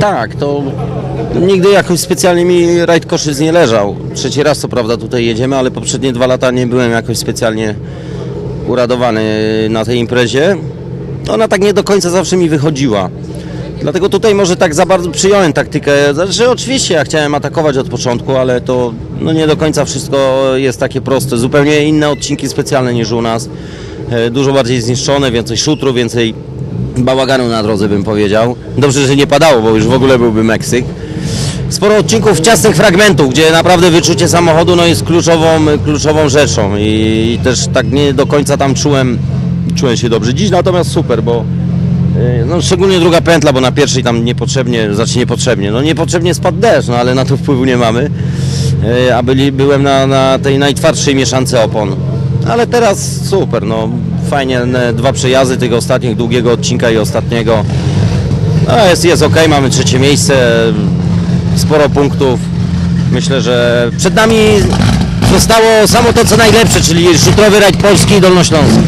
Tak, to nigdy jakoś specjalnie mi rajd Koszyc nie leżał. Trzeci raz co prawda tutaj jedziemy, ale poprzednie dwa lata nie byłem jakoś specjalnie uradowany na tej imprezie. Ona tak nie do końca zawsze mi wychodziła. Dlatego tutaj może tak za bardzo przyjąłem taktykę. Znaczy oczywiście ja chciałem atakować od początku, ale to no nie do końca wszystko jest takie proste. Zupełnie inne odcinki specjalne niż u nas. E, Dużo bardziej zniszczone, więcej szutru, więcej bałaganu na drodze bym powiedział. Dobrze, że nie padało, bo już w ogóle byłby Meksyk. Sporo odcinków ciasnych fragmentów, gdzie naprawdę wyczucie samochodu no, jest kluczową, kluczową rzeczą i też tak nie do końca tam czułem, czułem się dobrze. Dziś natomiast super, bo e, no, szczególnie druga pętla, bo na pierwszej tam niepotrzebnie, znaczy niepotrzebnie, no niepotrzebnie spadł deszcz, no ale na to wpływu nie mamy, E, a byli, byłem na, na tej najtwardszej mieszance opon. Ale teraz super, no fajnie, dwa przejazdy tego ostatnich, długiego odcinka i ostatniego. No jest, jest ok, mamy trzecie miejsce, sporo punktów. Myślę, że przed nami zostało samo to co najlepsze, czyli szutrowy rajd Polski i Dolnośląski.